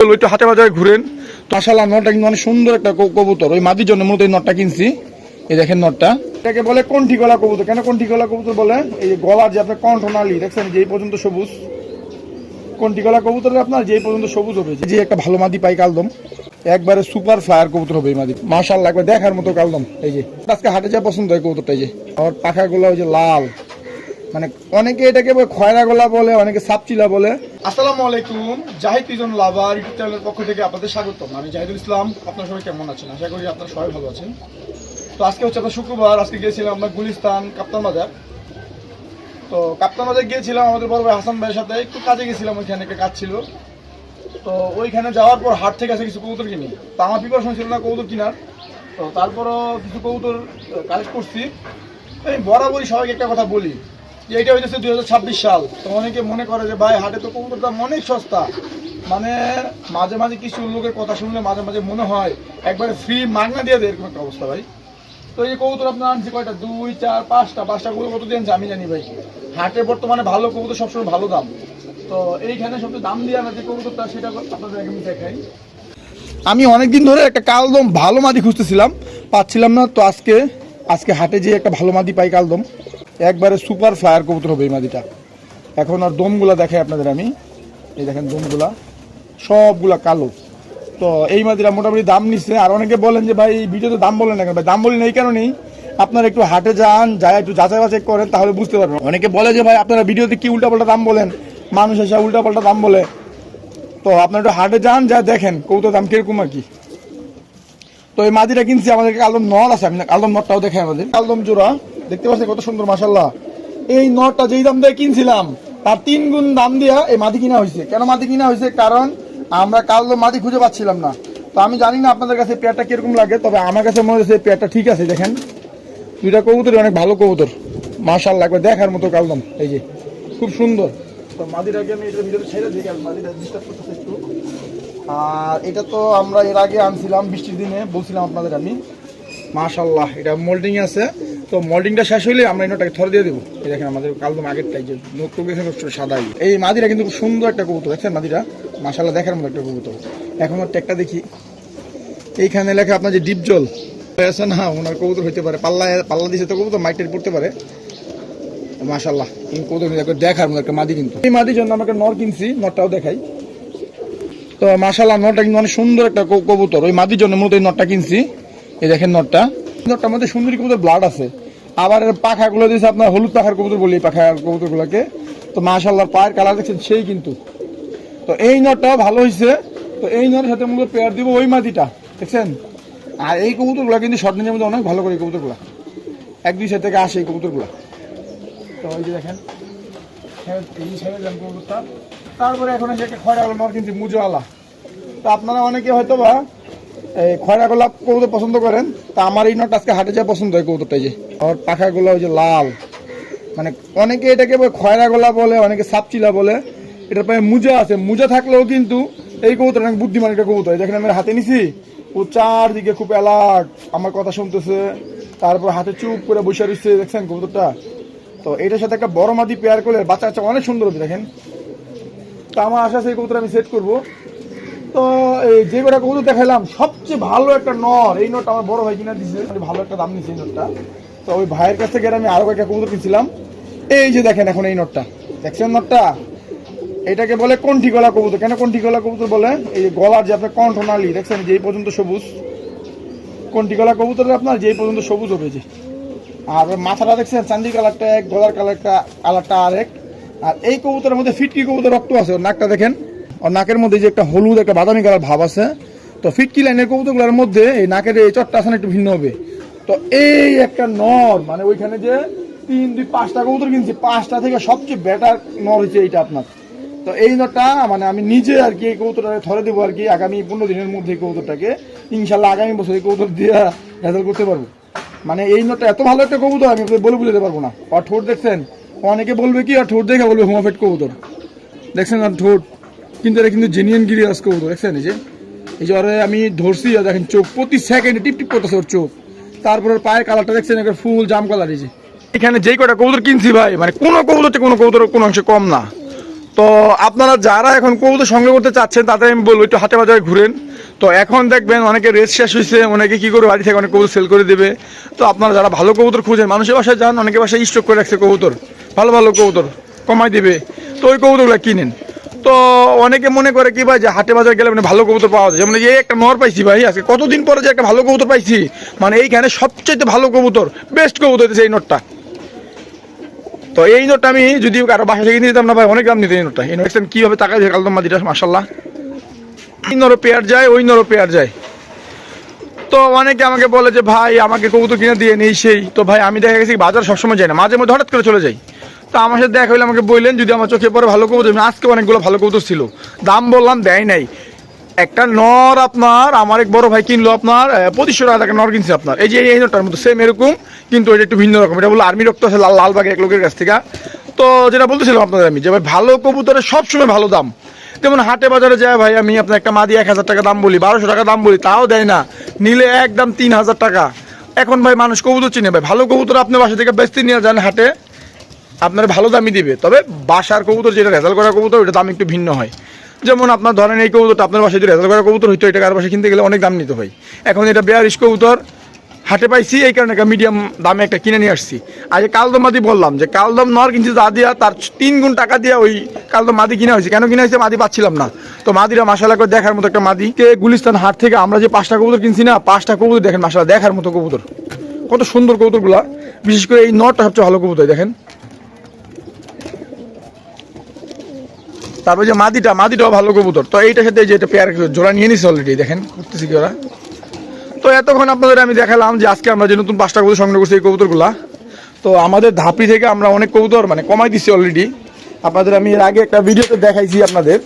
একটু হাতে বাজারে ঘুরেন। তো মাসাল্লাহ নটটা কিন্তু অনেক সুন্দর একটা কবুতর। ওই মাটির জন্য মূলত এই নটটা কিনছি। এই দেখেন নটটা। এটাকে বলে কণ্ঠি গলা কবুতর। কেন কণ্ঠি গলা কবুতর বলে? এই গলার যে আপনার কণ্ঠ নালী, দেখছেন যে এই পর্যন্ত সবুজ। কণ্ঠি গলা কবুতর আপনার যে পর্যন্ত সবুজ হবে, যে একটা ভালো মাদি পাই কালদম। একবারে সুপার ফ্লায়ার কবুতর হবে এই মাদি একবার দেখার মতো কালদম। এই যে, আজকে হাটে যা পছন্দ হয় কবুতরটা, এই যে। আর পাখাগুলো ওই যে লাল। মানে অনেকে এটাকে খয়রা গলা বলে, অনেকে সাপচিলা বলে। আসসালামু আলাইকুম, জাহিদ ইজন লাভার ইউটিউব চ্যানেলের পক্ষ থেকে আপনাদের স্বাগতম। আমি জাহিদুল ইসলাম, আপনার সবাই কেমন আছেন? আশা করি আপনারা সবাই ভালো আছেন। তো আজকে হচ্ছে আপনার শুক্রবার, আজকে গিয়েছিলাম আমরা গুলিস্তান কাপ্তান বাজার। তো কাপ্তান বাজার গিয়েছিলাম আমাদের বড় ভাই হাসান ভাইয়ের সাথে, একটু কাজে গেছিলাম, ওইখানে একটা কাজ ছিল। তো ওইখানে যাওয়ার পর হাট থেকে আসে কিছু কবুতর কিনি। তো আমার প্রিপারেশন ছিল না কবুতর কেনার। তো তারপরও কিছু কবুতর কালেক্ট করছি। আমি বরাবরই সবাইকে একটা কথা বলি এটা হইতেছে দুই সাল। তো অনেকে মনে করে যে, ভাই, হাটে তো কবুতর দাম অনেক সস্তা। মানে মাঝে মাঝে কিছু লোকের কথা শুনলে মাঝে মাঝে মনে হয়, একবারে ফ্রি মাগনা দিয়ে দেয়, এরকম একটা অবস্থা, ভাই। তো এই কবুতর আপনার আনছি কয়টা? দুই, চার, পাঁচটা। পাঁচটা কবুতর কত দিয়েছে আমি জানি, ভাই। হাটে বর্তমানে ভালো কবুতর সবসময় ভালো দাম। তো এইখানে সবচেয়ে দাম দিয়ে আমরা যে কবুতরটা, সেটা আপনাদের আমি দেখাই। আমি অনেকদিন ধরে একটা কালদম ভালো মাদি খুঁজতেছিলাম, পাচ্ছিলাম না। তো আজকে আজকে হাটে যে একটা ভালো মাদি পাই কালদম। একবারে সুপার ফ্লায়ার কবুতর হবে এই মাদিটা। এখন আর দমগুলা দেখাই আপনাদের আমি। এই দেখেন দমগুলা, সবগুলা কালো। তো এই মাদিরা মোটামুটি দাম নিচ্ছে আর অনেকে বলেন যে ভাই, এই ভিডিওতে দাম বলেন না কেন? ভাই, দাম বলেন এই কারণেই আপনারা একটু হাটে যান যায় একটু যাচাই বাছাই করেন, তাহলে বুঝতে পারবেন। অনেকে বলে যে ভাই, আপনারা ভিডিওতে কি উল্টাপাল্টা দাম বলেন? মানুষ এসে উল্টাপাল্টা দাম বলে। তো আপনারা একটু হাটে যান, যা দেখেন কৌতো দাম কীরকম আর কি। তো এই মাদিটা কিনছি আমাদের কালদম নর আছে, আমি কালদম নরটাও দেখে আমাদের কালদম জোড়া দেখতে পাচ্ছেন কত সুন্দর মাসাল্লাহ এই নরটা যেই দাম দিয়ে কিনছিলাম তার তিন গুণ দাম দিয়া এই মাটি কিনা হয়েছে। কেন মাটি কিনা হয়েছে? কারণ আমরা কালদম মাটি খুঁজে পাচ্ছিলাম না। তো আমি জানি না আপনাদের কাছে পেয়ারটা কীরকম লাগে তবে আমার কাছে মনে হচ্ছে পেয়ারটা ঠিক আছে দেখেন। দুইটা কবুতরই অনেক ভালো কবুতর। মাশাল্লাহ একবার দেখার মতো কালদম এই যে। খুব সুন্দর। তো মাদিটাকে আমি এটা ভিতরে ছেড়ে দিই কারণ মাদিটা ডিস্টার্ব করতেছে একটু। আর এটা তো আমরা এর আগে আনছিলাম বৃষ্টির দিনে বলছিলাম আপনাদের আমি। মাশাল্লাহ এটা মোল্ডিং আছে। তো মোল্ডিংটা শেষ হইলে আমরা এটাকে থরে দিয়ে দেবো। এই দেখেন আমাদের কালদম আগেরটাই যে সাদাই। এই মাদিরা কিন্তু খুব সুন্দর একটা কবুতর, দেখছেন মাদিরা মাশাল্লাহ দেখার মতো একটা কবুতর। এখন ওর ট্যাগটা দেখি। এইখানে লেখা আপনার যে ডিপ জল আছে না, ওনার কবুতর হইতে পারে। পাল্লা পাল্লা দিছে তো কবুতর, মাইটের পড়তে পারে। মাশাল্লাহ কবুতর দেখার মতো একটা মাদি কিন্তু। এই মাদির জন্য আমাকে নর কিনছি, নরটাও দেখাই। তো মাশাল্লাহ নটটা কিন্তু অনেক সুন্দর একটা কবুতর। ওই মাদির জন্য মূলত এই নটটা কিনছি। এই দেখেন নটটা। নটটার মধ্যে সুন্দরী কবুতর ব্লাড আছে। আবার এর পাখাগুলো দিয়েছে আপনার হলুদ পাখার কবুতর বলি পাখা কবুতরগুলোকে। তো মাশাল্লাহ পায়ের কালার দেখছেন সেই কিন্তু। তো এই নটটাও ভালো হয়েছে তো এই নটের সাথে মূলত পেয়ার দিব ওই মাটিটা দেখছেন? আর এই কবুতরগুলো কিন্তু শর্ট রেঞ্জের মধ্যে অনেক ভালো করে এই কবুতরগুলো। এক দুই সাইড থেকে আসে এই কবুতরগুলো। তো ওই যে দেখেন হ্যাঁ, কবুতরটা। তারপরে এখন এসে একটা খয়রা নর কিন্তু মুজোওয়ালা। তো আপনারা অনেকে হয়তো বা খয়রা গলা কবুতর পছন্দ করেন, তা আমার এই নট আজকে হাটে যা পছন্দ হয় কবুতরটা এই যে। আর পাখাগুলো ওই যে লাল। মানে অনেকে এটাকে খয়রা গলা বলে, অনেকে সাপচিলা বলে। এটার পায়ে মুজা আছে, মুজা থাকলেও কিন্তু এই কবুতর অনেক বুদ্ধিমান একটা এই দেখেন আমি হাতে নিছি, ও চারদিকে খুব অ্যালার্ট, আমার কথা শুনতেছে, তারপর হাতে চুপ করে বসে রয়েছে দেখছেন কবুতরটা? তো এটার সাথে একটা বড় মাদি পেয়ার করলে বাচ্চা বাচ্চা অনেক সুন্দর হবে দেখেন। তো আমার আশা সেই কবুতর আমি সেট করব। তো এই যে কটা কবুতর দেখাইলাম, সবচেয়ে ভালো একটা নর। এই নটটা আমার বড় ভাই কিনা দিছে মানে ভালো একটা দাম নিচ্ছে এই নটটা তো ওই ভাইয়ের কাছ থেকে আমি আরও কয়েকটা কবুতর কিনছিলাম। এই যে দেখেন এখন এই নটটা দেখছেন নটটা এটাকে বলে কণ্ঠি গলা কবুতর। কেন কণ্ঠি গলা কবুতর বলে? এই গলার যে আপনার কণ্ঠ নালী দেখছেন? যে এই পর্যন্ত সবুজ। কণ্ঠি গলা কবুতরের আপনার যে এই পর্যন্ত সবুজ হবে যে। আর মাথাটা দেখছেন? চান্দি কালারটা এক, গলার কালারটা কালারটা আরেক। আর এই কবুতরের মধ্যে ফিটকি কবুতর রক্ত আছে নাকটা দেখেন। ওর নাকের মধ্যে যে একটা হলুদ, একটা বাদামি কালার ভাব আছে, তো ফিটকি লাইনের কবুতরগুলোর মধ্যে এই নাকের এই চটটা না একটু ভিন্ন হবে। তো এই একটা নর মানে ওইখানে যে তিন, দুই, পাঁচটা কবুতর কিনছি, পাঁচটা থেকে সবচেয়ে বেটার নর হচ্ছে এইটা আপনার। তো এই নটটা মানে আমি নিজে আর কি এই কবুতরটাকে ধরে দেবো আর কি আগামী পনেরো দিনের মধ্যে এই কবুতরটাকে। ইনশাল্লাহ আগামী বছর এই কবুতর দিয়ে রেজাল্ট করতে পারব। মানে এই নটটা এত ভালো একটা কবুতর, আমি বলে বুঝতে পারব না। আর ঠোঁট দেখছেন? অনেকে বলবে কি, আর ঠোঁট দেখে বলবে হোমাফেট কবুতর। দেখছেন আর ঠোঁট? কিন্তু এটা কিন্তু জেনুইন গিরিয়াস কবুতর দেখছেন এই যে? এই যে ওরে আমি ধরছি দেখেন চোখ, প্রতি সেকেন্ডে টিপ টিপ করতেছে ওর চোখ। তারপরে পায়ের কালারটা দেখছেন একটা ফুল জাম কালার এই যে। এখানে যেই কটা কবুতর কিনছি ভাই মানে কোনো কবুতরতে কোনো কবুতর কোনো অংশে কম না। তো আপনারা যারা এখন কবুতর সংগ্রহ করতে চাচ্ছেন, তাদের আমি বলব, একটু হাটে বাজারে ঘুরেন। তো এখন দেখবেন অনেকে রেস শেষ হয়েছে, অনেকে কী করে বাড়ি থেকে অনেক কবুতর সেল করে দেবে। তো আপনারা যারা ভালো কবুতর খুঁজেন, মানুষের বাসায় যান অনেকের বাসায় স্টক করে রাখছে কবুতর, ভালো ভালো কবুতর কমাই দেবে। তো ওই কবুতরগুলো কিনেন। তো অনেকে মনে করে কি ভাই যে হাটে বাজারে গেলে মানে ভালো কবুতর পাওয়া যায়। যেমন এই একটা নর পাইছি ভাই, আজকে কতদিন পরে যে একটা ভালো কবুতর পাইছি মানে এইখানে সবচেয়ে ভালো কবুতর বেস্ট কবুতর হচ্ছে এই নটটা। তো এই নোটটা আমি যদি কারও বাসা থেকে নিয়ে যেতাম না ভাই, অনেক দাম নিতে এই নোটটা। এই নোট কীভাবে টাকা দিয়ে কালদম মাদিটা মাসাল্লাহ এই নরো পেয়ার যায়, ওই নরো পেয়ার যায়। তো অনেকে আমাকে বলে যে ভাই, আমাকে কবুতর কিনে দিয়ে নেই সেই। তো ভাই, আমি দেখা গেছি বাজার সবসময় যাই না, মাঝে মধ্যে হঠাৎ করে চলে যাই। তো আমার সাথে দেখা হলে আমাকে বললেন, যদি আমার চোখে পরে ভালো কবুতর আমি আজকে অনেকগুলো ভালো কবুতর ছিল। দাম বললাম, দেয় নাই। একটা নর আপনার, আমার এক বড় ভাই কিনলো আপনার পঁচিশশো টাকা একটা নর কিনছে আপনার। এই যে এই নটার মতো সেম এরকম, কিন্তু এটা একটু ভিন্ন রকম। এটা বলো আর্মি রক্ত আছে, লাল লালবাগের এক লোকের কাছ থেকে। তো যেটা বলতেছিলাম আপনাদের আমি, যে ভাই, ভালো কবুতরের সবসময় ভালো দাম। যেমন হাটে বাজারে যায়, ভাই, আমি আপনার একটা মাদি এক হাজার টাকা দাম বলি, বারোশো টাকা দাম বলি, তাও দেয় না। নিলে একদম তিন হাজার টাকা। এখন ভাই, মানুষ কবুতর চিনে, ভাই, ভালো কবুতর আপনি বাসা থেকে বেচতে নিয়ে যান হাটে আপনার ভালো দামি দিবে। তবে বাসার কবুতর যেটা রেজাল্ট করা কবুতর ওটা দাম একটু ভিন্ন হয়। যেমন আপনার ধরেন এই কবুতরটা আপনার বাসায় যদি রেজাল্ট করা কবুতর হইতো এটা কারও বাসায় কিনতে গেলে অনেক দাম নিতে হয়। এখন এটা বেয়ারিশ কবুতর, হাটে পাইছি, এই কারণে একটা মিডিয়াম দামে একটা কিনে নিয়ে আসছি। আজ কালদম মাদি বললাম যে, কালদম নর কিনছি যা দিয়া, তার তিন গুণ টাকা দিয়ে ওই কালদম মাদি কিনে হয়েছে। কেন কিনে হয়েছে মাদি পাচ্ছিলাম না। তো মাদিরা মাসালা করে দেখার মতো একটা মাদি। কে গুলিস্তান হাট থেকে আমরা যে পাঁচটা কবুতর কিনছি না, পাঁচটা কবুতর দেখেন মাসালা দেখার মতো কবুতর। কত সুন্দর কবুতরগুলা। বিশেষ করে এই নটটা সবচেয়ে ভালো কবুতর, দেখেন। তারপর যে মাদিটা, মাদিটাও ভালো কবুতর। তো এইটার সাথে যে এটা পেয়ার জোড়া নিয়ে নিছে অলরেডি দেখেন, করতেছি কি ওরা। তো এতক্ষণ আপনাদের আমি দেখালাম যে আজকে আমরা যে নতুন পাঁচটা কবুতর সংগ্রহ করছি এই কবুতরগুলা। তো আমাদের ধাপড়ি থেকে আমরা অনেক কবুতর মানে কমাই দিচ্ছি অলরেডি আপনাদের আমি এর আগে একটা ভিডিওতে দেখাইছি আপনাদের।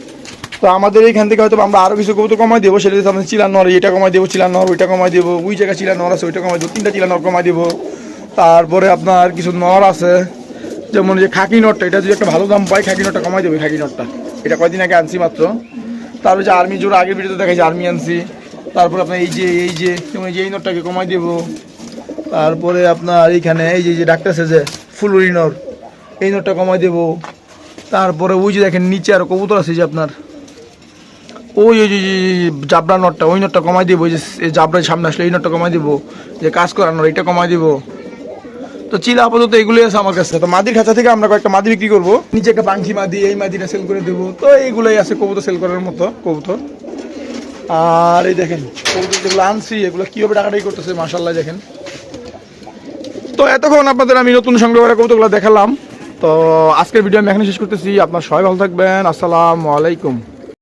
তো আমাদের এইখান থেকে হয়তো আমরা আরও কিছু কবুতর কমাই দেবো, সেটা আমাদের চিলার নর এটা কমাই দেবো চিলার নর ওইটা কমাই দেবো, ওই জায়গায় চিলার নর আছে, ওইটা কমাই দেবো, তিনটা চিলার নর কমাই দেবো। তারপরে আপনার কিছু নর আছে, যেমন যে খাকি নটটা এটা যদি একটা ভালো দাম পাই খাকি নটটা কমাই দেবে খাকি নটটা এটা কয়দিন আগে আনছি মাত্র। তারপরে যে আর্মি জোর আগের ভিডিওতে দেখাইছি আর্মি আনছি। তারপরে আপনার এই যে এই যে, যেমন এই নটটাকে কমাই দেবো। তারপরে আপনার এইখানে, এই যে যে ডাক্তার যে, ফুলুরি নর এই নটটা কমাই দেবো। তারপরে ওই যে দেখেন নিচে আর কবুতর আছে যে আপনার। ওই ওই যে জাবরা নটটা, ওই নটটা কমাই দেবো। ওই যে, এই জাবরার সামনে আসলে এই নটটা কমাই দেবো। যে কাজ করানোর এটা কমাই দেবো। তো চিলা আপাতত এগুলোই আছে আমার কাছে। তো মাদির খাঁচা থেকে আমরা কয়েকটা মাদি বিক্রি করব। নিচে একটা পাঙ্খি মাদি এই মাদিটা সেল করে দেবো। তো এইগুলোই আছে কবুতর সেল করার মতো কবুতর। আর এই দেখেন কবুতর যেগুলো আনছি এগুলো কীভাবে টাকাটাই করতেছে মাসাল্লাহ দেখেন। তো এতক্ষণ আপনাদের আমি নতুন সংগ্রহ করা কবুতরগুলো দেখালাম। তো আজকের ভিডিও আমি এখানে শেষ করতেছি। আপনার সবাই ভালো থাকবেন। আসসালামু আলাইকুম।